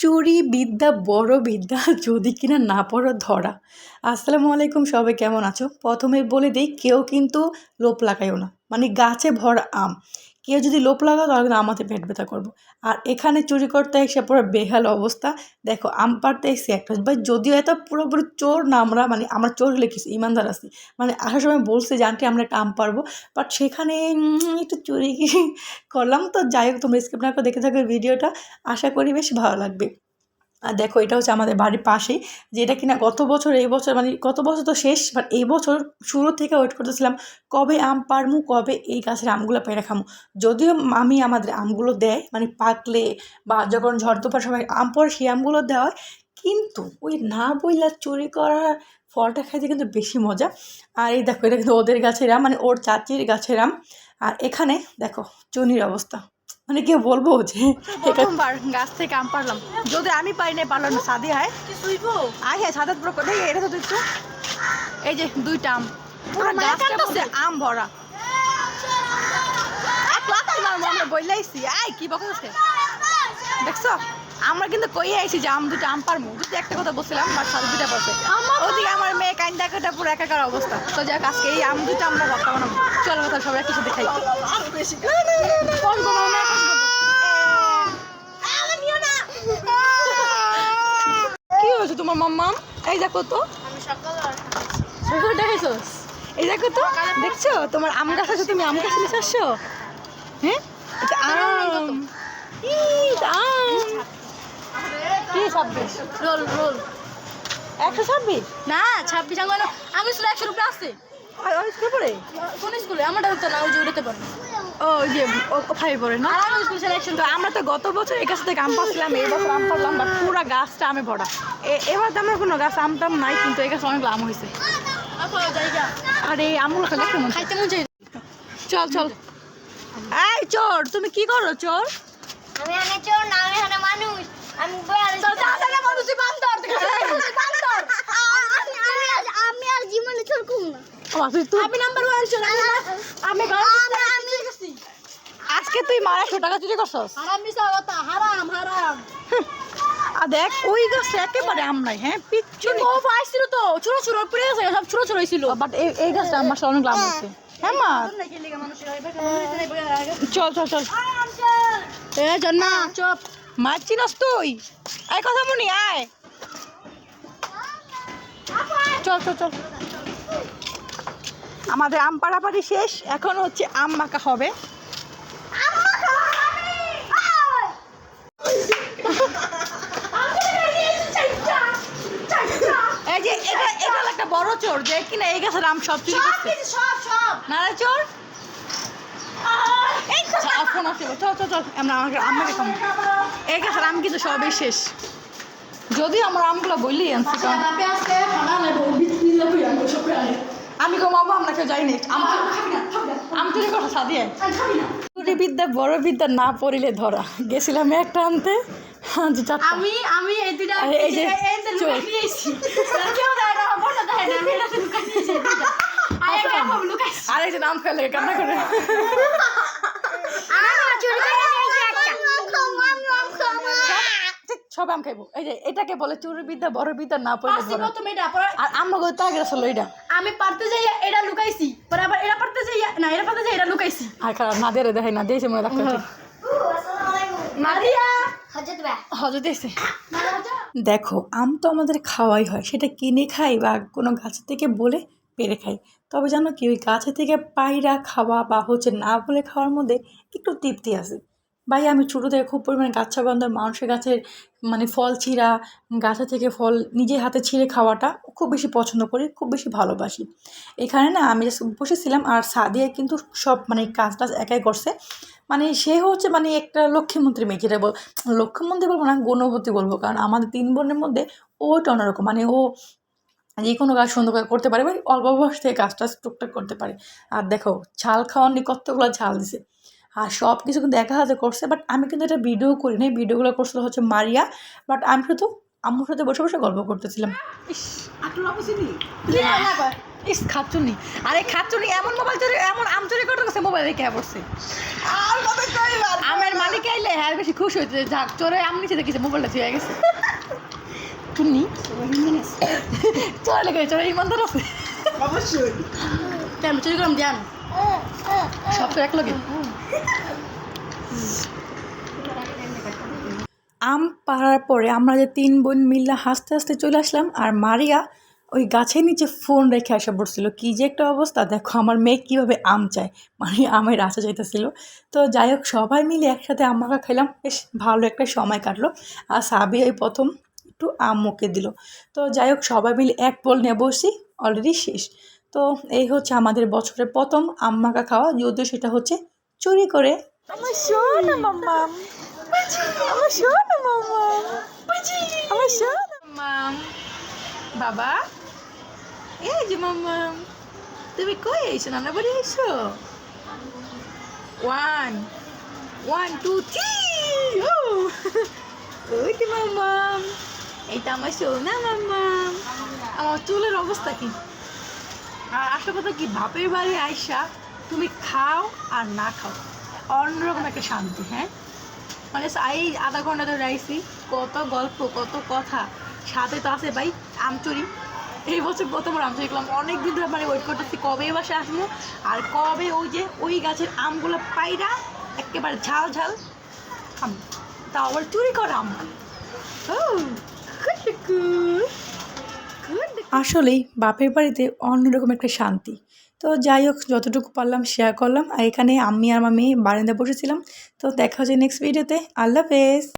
চুরি বিদ্যা, বড় বিদ্যা, যদি কিনা না পড়ো ধরা। আসসালামু আলাইকুম, সবাই কেমন আছো? প্রথমে বলে দিই, কেউ কিন্তু লোপ লাগাইও না। মানে গাছে ভরা আম। কেউ যদি লোপ লাগাও, তাহলে কিন্তু আমাদের পেট ব্যথা করব। আর এখানে চুরি করতে এসে পুরো বেহাল অবস্থা। দেখো, আম পাড়তে এসে একটা ভাই, যদিও এত পুরোপুরি চোর না আমরা মানে আমরা চোর হলে ইমানদার আছি? মানে আসার সময় বলছে যে, আন্টি, আমরা একটা আম পারব বাট সেখানে একটু চুরি করলাম। তো যাই হোক, তোমরা স্কিপ না করে দেখে থাকবে ভিডিওটা আশা করি বেশ ভালো লাগবে। আর দেখো এটা হচ্ছে আমাদের বাড়ির পাশেই যেটা কিনা গত বছর, এই বছর মানে গত বছর তো শেষ বাট এই বছর শুরু থেকে ওয়েট করতেছিলাম, কবে আম পারমু, কবে এই গাছের আমগুলো পেড়ে খামু। যদিও আমি আমাদের আমগুলো দেয় মানে পাকলে বা যখন ঝড় তোফার সময় আম পড়ে সেই আমগুলো দেওয়া হয়, কিন্তু ওই না বইলা চুরি করার ফলটা খাইতে কিন্তু বেশি মজা। আর এই দেখো, এটা কিন্তু ওদের গাছের আম মানে ওর চাচির গাছের আম। আর এখানে দেখো, চুনির অবস্থা। মানে কে বলব যে প্রথমবার গাছ থেকে আম পারলাম যদি আমি পাই না পারলাম না সাদি হয়। আয় হ্যাঁ সাদা পুরো করে এটা তো একটু এই যে দুইটা আম। পুরো গাছটা মধ্যে আম ভরা। এক লাখ আমরা বইলাইছি। আয় কি বকছ দেখছ? আমরা কিন্তু কই আইছি যে আম দুটো আম পারমু। যদি একটা কথা বলছিলাম বাট সাদা দুটা পড়ছে ওদিকে আমার মেয়ে কাইন্দা কাটা পুরো একা একাকার অবস্থা। তো যাক আজকে এই আম দুটো আমরা ভর্তা বানাবো চলো কথা সবাই কিছু দেখাই কোন কোন কি হয়েছে তোমার মাম্মাম এই দেখো তো। সকালে দেখেছোস এই দেখো তো। দেখছ? তোমার আম গাছ আছে তুমি আম গাছ নিয়ে আসছো? হ্যাঁ এটা আম ইস, আম কি ছাব্বিশ। Roll roll. একশো ছাব্বিশ? না ছাব্বিশ আঙ্গুল আমি শুধু একশো রুপে আসছে। ওই স্কুল পড়ে? কোন স্কুলে? আমার ডাক্তার না ওই যে উড়তে পারব ও যে ও ফাইভ পড়ে না? আর আমি স্কুলে সিলেকশন তো আমরা তো গত বছর এই গাছ থেকে আম পাচ্ছিলাম এই বছর আম পারলাম বাট পুরো গাছটা আমে ভরা। এ- এবার তো আমার কোনো গাছ আম টাম নাই কিন্তু এই গাছ অনেক আম হয়েছে। জায়গা। আর এই আমগুলো খেলে কেমন খাইতে মন চাই চল চল। এই চোর তুমি কি করো চোর? আমি এখানে চোর না আমি এখানে মানুষ। আমি বয়াল মানুষই বান্দর বান্দর আমি আর- আমি আর জীবনে করব না। আমি নাম্বার ওয়ান ছিল আমি আজকে তুই মার একশো টাকা চুরি করছস? হারাম হারাম হারাম। আর দেখ ওই গাছটা একেবারে আম নাই হ্যাঁ পিচ্ছু ও পাইছিল তো ছোট ছোট পড়ে গেছে সব ছোট ছোট ছিল। বাট এই গাছটা আমার সাথে অনেক লাভ হয়েছে হ্যাঁ মা? চল চল চল। এ জন্না চুপ। মাছ চিনস তুই। এই কথা মনি আয়। চল চল চল। আমাদের আম পাড়াপাড়ি শেষ এখন হচ্ছে আম মাখা হবে। এই যে এটা এটা একটা বড় চোর যে কিনা এই গাছের আম সব চুরি করছে। সব সব না চোর? ফোন আসছিল চল চল চল আমরা আমাকে আমাকে কম এই গাছের আম কিন্তু সবই শেষ। যদি আমার আমগুলো বললি আনছি আমি করে কমাবো আমরা কেউ যাইনি আম আম চুরি কথা সাদিয়ে বিদ্যা বড় বিদ্যা না পড়িলে ধরা। গেছিলাম একটা আনতে। আমি আমি এই দুইটা আরে এই যে চোর। লুকাই নিয়েছি কেউ দেয় না বড় দেয় না আমি এটা লুকাই নিয়েছি এই দুইটা। আর একটা আমি লুকাইছি আর এই যে নাম ফেলে কান্না করে আমি চোর করে নিয়েছি একটা আমি আম খাব সব আম খাইবো। এই যে এটাকে বলে চুরি বিদ্যা বড় বিদ্যা না পড়িলে পারছি ধরা। প্রথমে এটা পরে আর আমরা করতে আগে আসলে এটা। আমি পারতে যাই এটা লুকাইছি পরে আবার এটা পারতে যাই না এটা পারতে যাই এটা লুকাইছি। আর খারাপ না দেরে দেখাই না দিয়েছে মনে রাখতে আসসালামু আলাইকুম হজরত ভাই। হজর দিয়েছে। দেখো আম তো আমাদের খাওয়াই হয়। সেটা কিনে খাই বা কোনো গাছ থেকে বলে পেরে খাই। তবে জানো কি ওই গাছে থেকে পায়রা খাওয়া বা হচ্ছে না বলে খাওয়ার মধ্যে একটু তৃপ্তি আছে। ভাই, আমি ছোটো থেকে খুব পরিমাণে গাছা বান্ধব মানুষের গাছের মানে ফল ছিঁড়া, গাছে থেকে ফল নিজের হাতে ছিঁড়ে খাওয়াটা খুব বেশি পছন্দ করি, খুব বেশি ভালোবাসি। এখানে না, আমি just বসেছিলাম আর সাদিয়া কিন্তু সব মানে কাজ টাজ একাই করছে। মানে সে হচ্ছে মানে একটা লক্ষ্মীমন্ত্রী মেয়ে, যেটা বল, লক্ষ্মীমন্ত্রী বলব না গুণবতী বলব। কারণ আমাদের তিন বোনের মধ্যে ওটা অন্যরকম মানে ও যে কোনো কাজ সুন্দর করে করতে পারে বা অল্প বয়স থেকে কাজটা টুকটাক করতে পারে। আর দেখো, ঝাল খাওয়ার নিয়ে কতগুলো ঝাল দিছে। আর সব কিছু কিন্তু দেখা হাতে করছে বাট আমি কিন্তু এটা ভিডিও করি নাই। ভিডিওগুলো করছিল হচ্ছে মারিয়া বাট আমি শুধু আম্মুর সাথে বসে বসে গল্প করতেছিলাম। ইস ইস খাচ্ছুনি আরে খাচ্ছুনি এমন মোবাইল চুরি এমন আম চুরি করতে গেছে মোবাইল রেখে পড়ছে। আমের মালিক আইলে হ্যাঁ বেশি খুশি হইতে যাক চোরে আম নিচে দেখেছে মোবাইলটা ছুঁয়ে গেছে। চুন্নি চোরে লেগে চোরে ইমানদার আছে। কেন চুরি করলাম জান আম পাড়ার পরে আমরা যে তিন বোন মিল্লা হাসতে হাসতে চলে আসলাম, আর মারিয়া ওই গাছের নিচে ফোন রেখে আসা পড়ছিল, কী যে একটা অবস্থা, দেখো আমার মেয়ে কীভাবে আম চায়। মানে আমের রাসা চাইতেছিল। তো যাই হোক, সবাই মিলে একসাথে আম মাখা খেলাম বেশ ভালো একটা সময় কাটলো, আর সাবি এই প্রথম একটু আম মুখে দিল। তো যাই হোক, সবাই মিলে এক বল নিয়ে বসি, অলরেডি শেষ। তো এই হচ্ছে আমাদের বছরের প্রথম আম মাখা খাওয়া। যদিও সেটা হচ্ছে চুরি করে। আমার সোনা মাম্মাম আমার সোনা মাম্মাম আমার সোনা মাম্মাম বাবা। এই যে মাম্মাম তুমি কই এসো? নানা বাড়ি এসো? ওয়ান ওয়ান টু থ্রি ও। ওই যে মাম্মাম এইটা আমার সোনা মাম্মাম আমার চুলের অবস্থা কি? আর আসল কথা কি, বাপের বাড়ি আয়সা তুমি খাও আর না খাও, অন্যরকম একটা শান্তি হ্যাঁ? মানে এই আধা ঘণ্টা ধরে আইসি কত গল্প, কত কথা, সাথে তো আছে ভাই আমচুরি। এই বছর প্রথমবার আমচুরি করলাম অনেক দিন ধরে মানে ওয়েট করতেছি কবে এ বাসে আসব, আর কবে ওই যে ওই গাছের আমগুলো পাইরা একেবারে ঝাল ঝাল আম তা আবার চুরি করা আম। ও. আসলেই বাপের বাড়িতে অন্যরকম একটা শান্তি। তো যাই হোক, যতটুকু পারলাম শেয়ার করলাম। আর এখানে আমি আর আমার মেয়ে বারান্দা বসেছিলাম। তো দেখা হচ্ছে নেক্সট ভিডিওতে আল্লাহ হাফেজ।